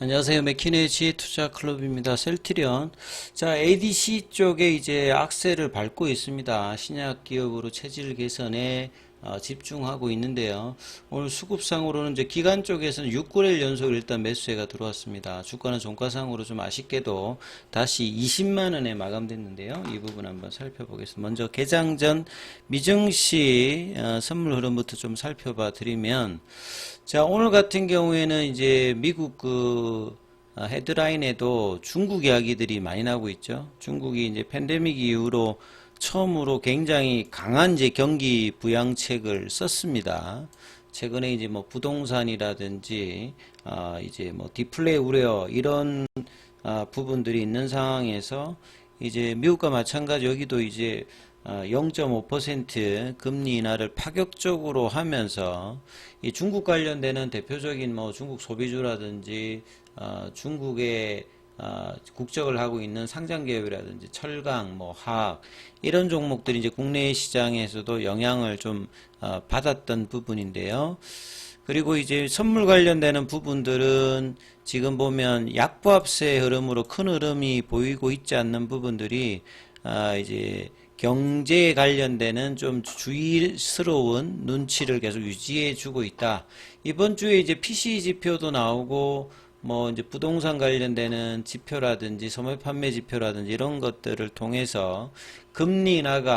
안녕하세요. 맥키네지 투자 클럽입니다. 셀트리온. 자, ADC 쪽에 이제 악셀을 밟고 있습니다. 신약 기업으로 체질 개선에 어, 집중하고 있는데요. 오늘 수급상으로는 이제 기간 쪽에서는 6거래일 연속 일단 매수세가 들어왔습니다. 주가는 종가상으로 좀 아쉽게도 다시 20만 원에 마감됐는데요. 이 부분 한번 살펴보겠습니다. 먼저 개장 전 미증시 어, 선물 흐름부터 좀 살펴봐 드리면 자, 오늘 같은 경우에는 이제 미국 그 어, 헤드라인에도 중국 이야기들이 많이 나오고 있죠. 중국이 이제 팬데믹 이후로 처음으로 굉장히 강한 이제 경기 부양책을 썼습니다. 최근에 이제 뭐 부동산이라든지 아 이제 뭐 디플레이 우려 이런 아 부분들이 있는 상황에서 이제 미국과 마찬가지 여기도 이제 어, 0.5% 금리 인하를 파격적으로 하면서 이 중국 관련되는 대표적인 뭐 중국 소비주라든지 어, 중국의 어, 국적을 하고 있는 상장 기업이라든지 철강, 뭐 화학 이런 종목들이 이제 국내 시장에서도 영향을 좀 어, 받았던 부분인데요. 그리고 이제 선물 관련되는 부분들은 지금 보면 약보합세 흐름으로 큰 흐름이 보이고 있지 않는 부분들이 아 이제 경제에 관련되는 좀 주의스러운 눈치를 계속 유지해 주고 있다. 이번 주에 이제 PC 지표도 나오고 뭐 이제 부동산 관련되는 지표라든지 소매 판매 지표라든지 이런 것들을 통해서 금리 인하가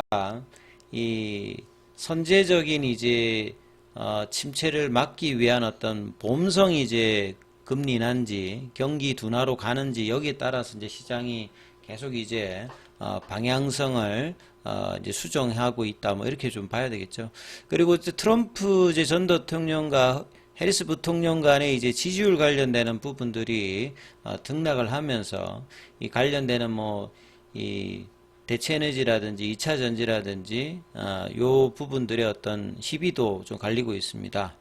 이 선제적인 이제 어, 침체를 막기 위한 어떤 봄성 이제 금리 인하인지 경기 둔화로 가는지 여기에 따라서 이제 시장이 계속 이제 어, 방향성을 어, 이제 수정하고 있다 뭐 이렇게 좀 봐야 되겠죠. 그리고 이제 트럼프 이제 전 대통령과 해리스 부통령 간의 이제 지지율 관련되는 부분들이 어, 등락을 하면서 이 관련되는 뭐 이 대체 에너지라든지 2차 전지라든지 어, 요 부분들의 어떤 희비도 좀 갈리고 있습니다.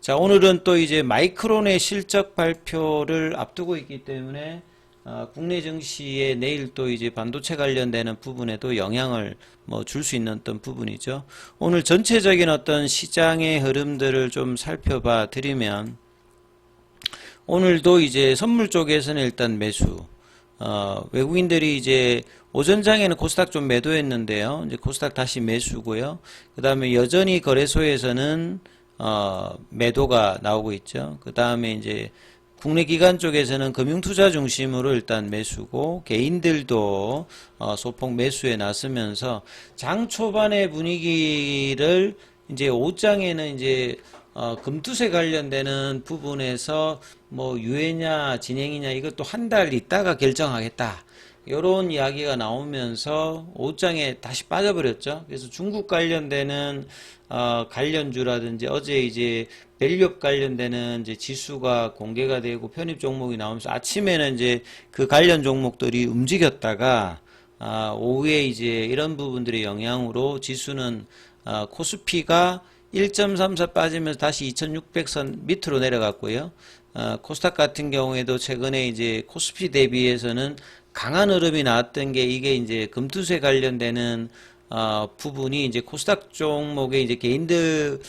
자, 오늘은 또 이제 마이크론의 실적 발표를 앞두고 있기 때문에 어, 국내 증시에 내일 또 이제 반도체 관련되는 부분에도 영향을 뭐 줄 수 있는 어떤 부분이죠. 오늘 전체적인 어떤 시장의 흐름들을 좀 살펴봐 드리면 오늘도 이제 선물 쪽에서는 일단 매수. 어, 외국인들이 이제 오전장에는 코스닥 좀 매도했는데요. 이제 코스닥 다시 매수고요. 그 다음에 여전히 거래소에서는 어, 매도가 나오고 있죠. 그 다음에 이제 국내 기관 쪽에서는 금융투자 중심으로 일단 매수고 개인들도 어, 소폭 매수에 나서면서 장 초반의 분위기를 이제 옷장에는 이제 어, 금투세 관련되는 부분에서 뭐 유예냐 진행이냐 이것도 한 달 있다가 결정하겠다. 이런 이야기가 나오면서 옷장에 다시 빠져버렸죠. 그래서 중국 관련되는 어, 관련주라든지 어제 이제 밸류업 관련되는 이제 지수가 공개가 되고 편입 종목이 나오면서 아침에는 이제 그 관련 종목들이 움직였다가 아, 오후에 이제 이런 부분들의 영향으로 지수는 아, 코스피가 1.34 빠지면서 다시 2600선 밑으로 내려갔고요. 어, 코스닥 같은 경우에도 최근에 이제 코스피 대비해서는 강한 흐름이 나왔던 게 이게 이제 금투세 관련되는 어, 부분이 이제 코스닥 종목의 이제 개인들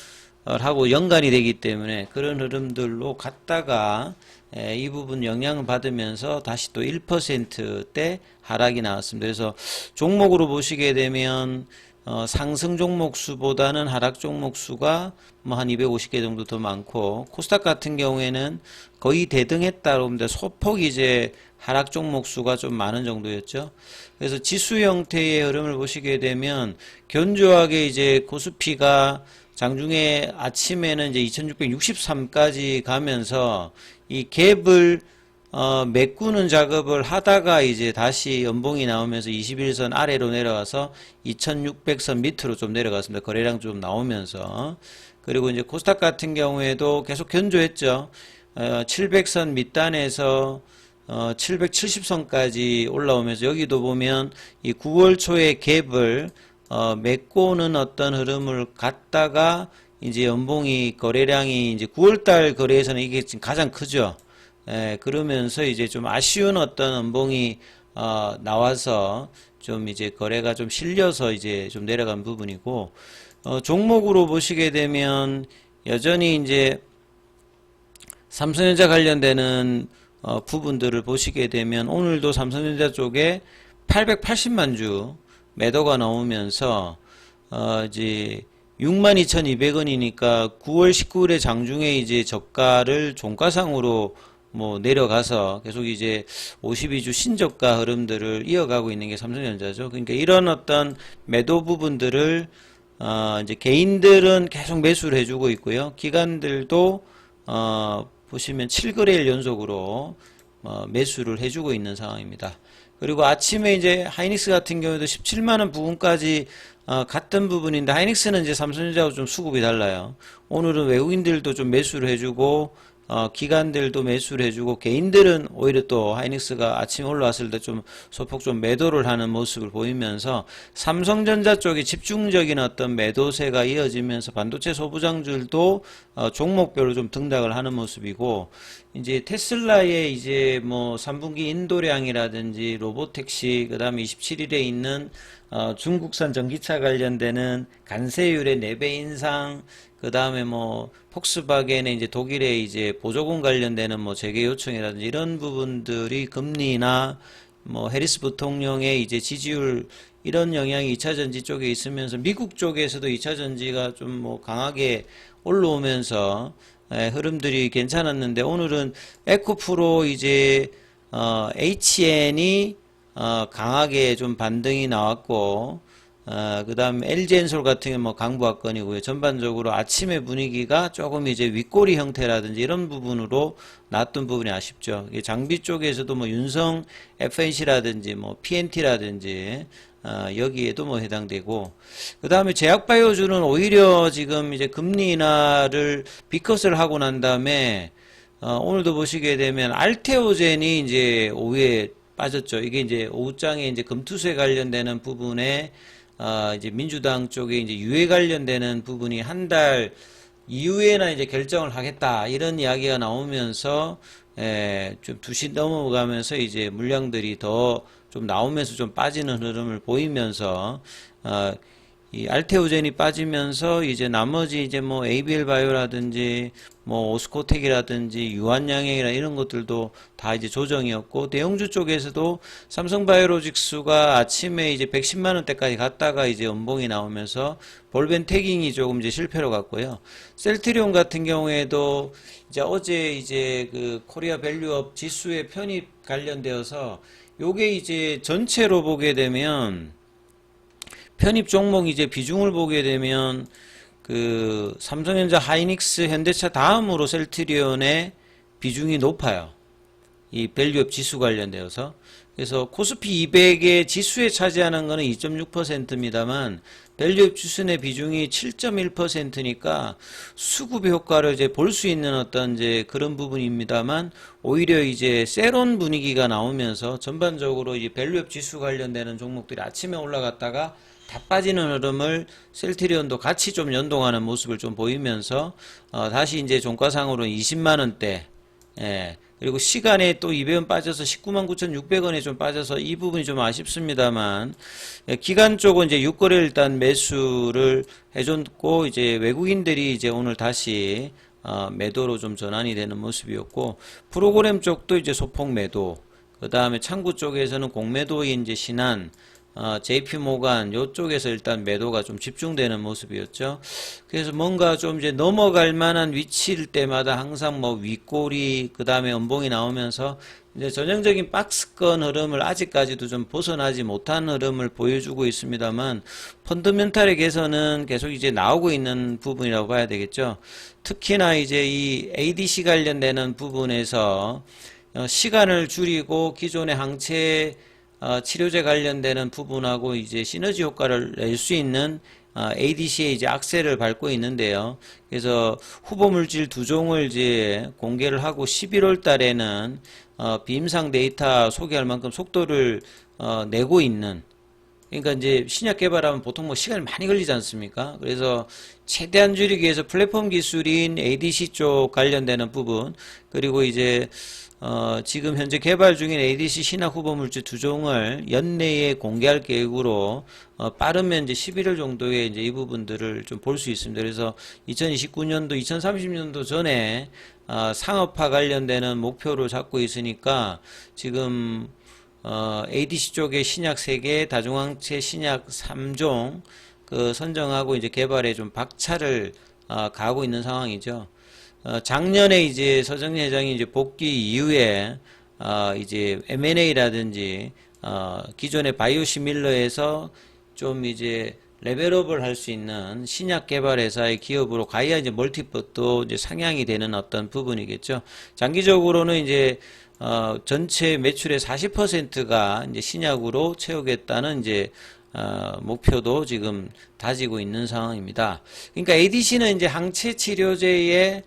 하고 연관이 되기 때문에 그런 흐름들로 갔다가 에, 이 부분 영향을 받으면서 다시 또 1%대 하락이 나왔습니다. 그래서 종목으로 보시게 되면 어, 상승 종목 수보다는 하락 종목 수가 뭐 한 250개 정도 더 많고 코스닥 같은 경우에는 거의 대등했다고 봅니다. 소폭 이제 하락 종목 수가 좀 많은 정도였죠. 그래서 지수 형태의 흐름을 보시게 되면 견조하게 이제 코스피가 장중에 아침에는 이제 2663까지 가면서 이 갭을 어, 메꾸는 작업을 하다가 이제 다시 연봉이 나오면서 21선 아래로 내려가서 2600선 밑으로 좀 내려갔습니다. 거래량 좀 나오면서. 그리고 이제 코스닥 같은 경우에도 계속 견조했죠. 어, 700선 밑단에서 어, 770선까지 올라오면서 여기도 보면 이 9월 초에 갭을 어, 메꾸는 어떤 흐름을 갖다가 이제 연봉이 거래량이 이제 9월달 거래에서는 이게 지금 가장 크죠. 예, 그러면서 이제 좀 아쉬운 어떤 연봉이 어, 나와서 좀 이제 거래가 좀 실려서 이제 좀 내려간 부분이고 어, 종목으로 보시게 되면 여전히 이제 삼성전자 관련되는 어, 부분들을 보시게 되면 오늘도 삼성전자 쪽에 880만 주 매도가 나오면서 어, 이제 62,200원이니까 9월 19일에 장중에 이제 저가를 종가상으로 뭐 내려가서 계속 이제 52주 신저가 흐름들을 이어가고 있는 게 삼성전자죠. 그러니까 이런 어떤 매도 부분들을 어 이제 개인들은 계속 매수를 해주고 있고요. 기관들도 어 보시면 7거래일 연속으로 어 매수를 해주고 있는 상황입니다. 그리고 아침에 이제 하이닉스 같은 경우에도 17만 원 부분까지 어, 갔던 부분인데 하이닉스는 이제 삼성전자하고 좀 수급이 달라요. 오늘은 외국인들도 좀 매수를 해주고 어, 기관들도 매수를 해주고 개인들은 오히려 또 하이닉스가 아침에 올라왔을 때 좀 소폭 좀 매도를 하는 모습을 보이면서 삼성전자 쪽에 집중적인 어떤 매도세가 이어지면서 반도체 소부장들도 어, 종목별로 좀 등락을 하는 모습이고 이제 테슬라의 이제 뭐 3분기 인도량이라든지 로보택시 그다음에 27일에 있는 어, 중국산 전기차 관련되는 관세율의 4배 인상 그 다음에 뭐 폭스바겐의 이제 독일의 이제 보조금 관련되는 뭐 재개 요청이라든지 이런 부분들이 금리나 뭐 해리스 부통령의 이제 지지율 이런 영향이 2차 전지 쪽에 있으면서 미국 쪽에서도 2차 전지가 좀 뭐 강하게 올라오면서 예, 흐름들이 괜찮았는데 오늘은 에코프로 이제 어, HN이 어, 강하게 좀 반등이 나왔고 어, 그 다음 LG엔솔 같은 경우 뭐 강부합권이고요. 전반적으로 아침의 분위기가 조금 이제 윗꼬리 형태라든지 이런 부분으로 나왔던 부분이 아쉽죠. 장비 쪽에서도 뭐 윤성 FNC라든지 뭐 PNT라든지 어, 여기에도 뭐 해당되고 그 다음에 제약바이오주는 오히려 지금 이제 금리 인하를 비컷을 하고 난 다음에 어, 오늘도 보시게 되면 알테오젠이 이제 오후에 빠졌죠. 이게 이제 오후장에 이제 금투세 관련되는 부분에 어, 이제 민주당 쪽에 이제 유해 관련되는 부분이 한 달 이후에나 이제 결정을 하겠다 이런 이야기가 나오면서 에, 좀 2시 넘어가면서 이제 물량들이 더 좀 나오면서 좀 빠지는 흐름을 보이면서 어, 이 알테오젠이 빠지면서 이제 나머지 이제 뭐 ABL 바이오라든지 뭐 오스코텍이라든지 유한양행이나 이런 것들도 다 이제 조정이었고 대형주 쪽에서도 삼성바이오로직스가 아침에 이제 110만 원대까지 갔다가 이제 연봉이 나오면서 볼벤 태깅이 조금 이제 실패로 갔고요. 셀트리온 같은 경우에도 이제 어제 이제 그 코리아 밸류업 지수의 편입 관련되어서 요게 이제 전체로 보게 되면 편입 종목 이제 비중을 보게 되면 그 삼성전자, 하이닉스, 현대차 다음으로 셀트리온의 비중이 높아요. 이 밸류업 지수 관련되어서 그래서 코스피 200의 지수에 차지하는 거는 2.6%입니다만 밸류업 지수의 비중이 7.1%니까 수급의 효과를 이제 볼 수 있는 어떤 이제 그런 부분입니다만 오히려 이제 세론 분위기가 나오면서 전반적으로 이 밸류업 지수 관련되는 종목들이 아침에 올라갔다가 다 빠지는 흐름을 셀트리온도 같이 좀 연동하는 모습을 좀 보이면서 어, 다시 이제 종가상으로 20만 원대 예. 그리고 시간에 또 200원 빠져서 19만 9,600원에 좀 빠져서 이 부분이 좀 아쉽습니다만 예, 기간 쪽은 이제 6거래 일단 매수를 해줬고 이제 외국인들이 이제 오늘 다시 어, 매도로 좀 전환이 되는 모습이었고 프로그램 쪽도 이제 소폭 매도 그 다음에 창구 쪽에서는 공매도인 이제 신한 어, JP 모간 요쪽에서 일단 매도가 좀 집중되는 모습이었죠. 그래서 뭔가 좀 이제 넘어갈 만한 위치일 때마다 항상 뭐 윗골이 그 다음에 연봉이 나오면서 이제 전형적인 박스권 흐름을 아직까지도 좀 벗어나지 못한 흐름을 보여주고 있습니다만 펀더멘탈의 개선은 계속 이제 나오고 있는 부분이라고 봐야 되겠죠. 특히나 이제 이 ADC 관련되는 부분에서 어, 시간을 줄이고 기존의 항체 어, 치료제 관련되는 부분하고 이제 시너지 효과를 낼 수 있는 어, ADC에 이제 악셀을 밟고 있는데요. 그래서 후보 물질 두 종을 이제 공개를 하고 11월 달에는 어, 비임상 데이터 소개할 만큼 속도를 어, 내고 있는 그러니까 이제 신약 개발하면 보통 뭐 시간이 많이 걸리지 않습니까? 그래서 최대한 줄이기 위해서 플랫폼 기술인 ADC 쪽 관련되는 부분 그리고 이제 어, 지금 현재 개발 중인 ADC 신약 후보 물질 두 종을 연내에 공개할 계획으로 어, 빠르면 이제 11월 정도에 이제 이 부분들을 좀 볼 수 있습니다. 그래서 2029년도, 2030년도 전에 어, 상업화 관련되는 목표를 잡고 있으니까 지금 어, ADC 쪽에 신약 3개, 다중항체 신약 3종 그 선정하고 이제 개발에 좀 박차를 어, 가고 있는 상황이죠. 어, 작년에 이제 서정리 회장이 이제 복귀 이후에 어, 이제 M&A라든지 어, 기존의 바이오시밀러에서 좀 이제 레벨업을 할 수 있는 신약 개발 회사의 기업으로 가야 이제 멀티플도 이제 상향이 되는 어떤 부분이겠죠. 장기적으로는 이제 어, 전체 매출의 40%가 이제 신약으로 채우겠다는 이제 어, 목표도 지금 다지고 있는 상황입니다. 그러니까 ADC는 이제 항체 치료제의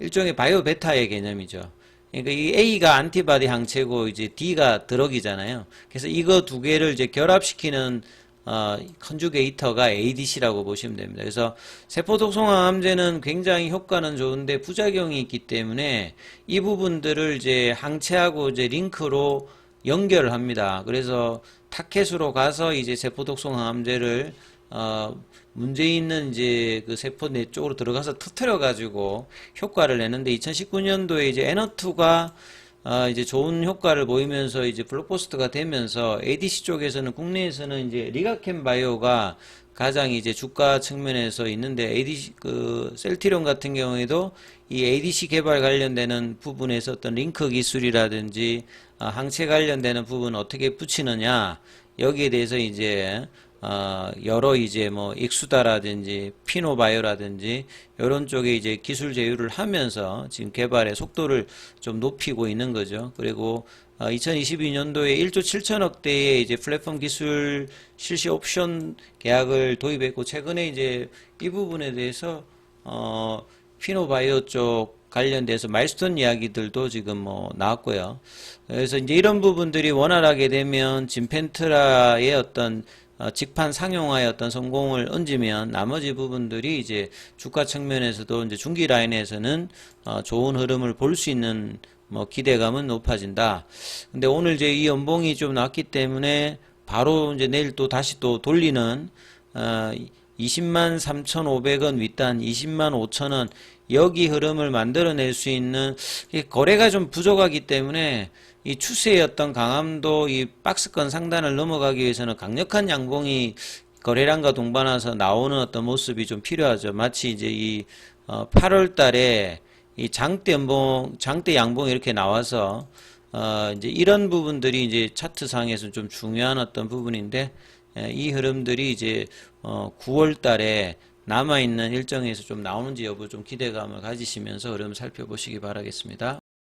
일종의 바이오 베타의 개념이죠. 그러니까 이 A가 안티바디 항체고 이제 D가 드럭이잖아요. 그래서 이거 두 개를 이제 결합시키는 어, 컨주게이터가 ADC라고 보시면 됩니다. 그래서 세포독성항암제는 굉장히 효과는 좋은데 부작용이 있기 때문에 이 부분들을 이제 항체하고 이제 링크로 연결을 합니다. 그래서 타켓으로 가서 이제 세포독성항암제를 어, 문제 있는 이제 그 세포 내 쪽으로 들어가서 터트려 가지고 효과를 내는데 2019년도에 이제 N2가 어, 이제 좋은 효과를 보이면서 이제 블록버스터가 되면서 ADC 쪽에서는 국내에서는 이제 리가켄 바이오가 가장 이제 주가 측면에서 있는데 ADC 그 셀티론 같은 경우에도 이 ADC 개발 관련되는 부분에서 어떤 링크 기술이라든지 아, 항체 관련되는 부분 어떻게 붙이느냐 여기에 대해서 이제 어, 여러 이제 뭐 익수다라든지 피노바이오라든지 이런 쪽에 이제 기술 제휴를 하면서 지금 개발의 속도를 좀 높이고 있는 거죠. 그리고 어, 2022년도에 1조 7천억 대의 이제 플랫폼 기술 실시 옵션 계약을 도입했고 최근에 이제 이 부분에 대해서 어, 피노바이오 쪽 관련돼서 마일스톤 이야기들도 지금 뭐 나왔고요. 그래서 이제 이런 부분들이 원활하게 되면 진펜트라의 어떤 어, 직판 상용화의 어떤 성공을 얹으면 나머지 부분들이 이제 주가 측면에서도 이제 중기 라인에서는 어, 좋은 흐름을 볼 수 있는 뭐 기대감은 높아진다. 근데 오늘 이제 이 연봉이 좀 났기 때문에 바로 이제 내일 또 다시 또 돌리는 어, 20만 3,500원 윗단 20만 5천원 여기 흐름을 만들어낼 수 있는 이 거래가 좀 부족하기 때문에 이 추세의 어떤 강함도 이 박스권 상단을 넘어가기 위해서는 강력한 양봉이 거래량과 동반해서 나오는 어떤 모습이 좀 필요하죠. 마치 이제 이 어, 8월 달에 이 장대 연봉, 장대 양봉 이렇게 나와서 어, 이제 이런 부분들이 이제 차트 상에서 좀 중요한 어떤 부분인데 에, 이 흐름들이 이제 어, 9월 달에 남아 있는 일정에서 좀 나오는지 여부 좀 기대감을 가지시면서 흐름 살펴보시기 바라겠습니다.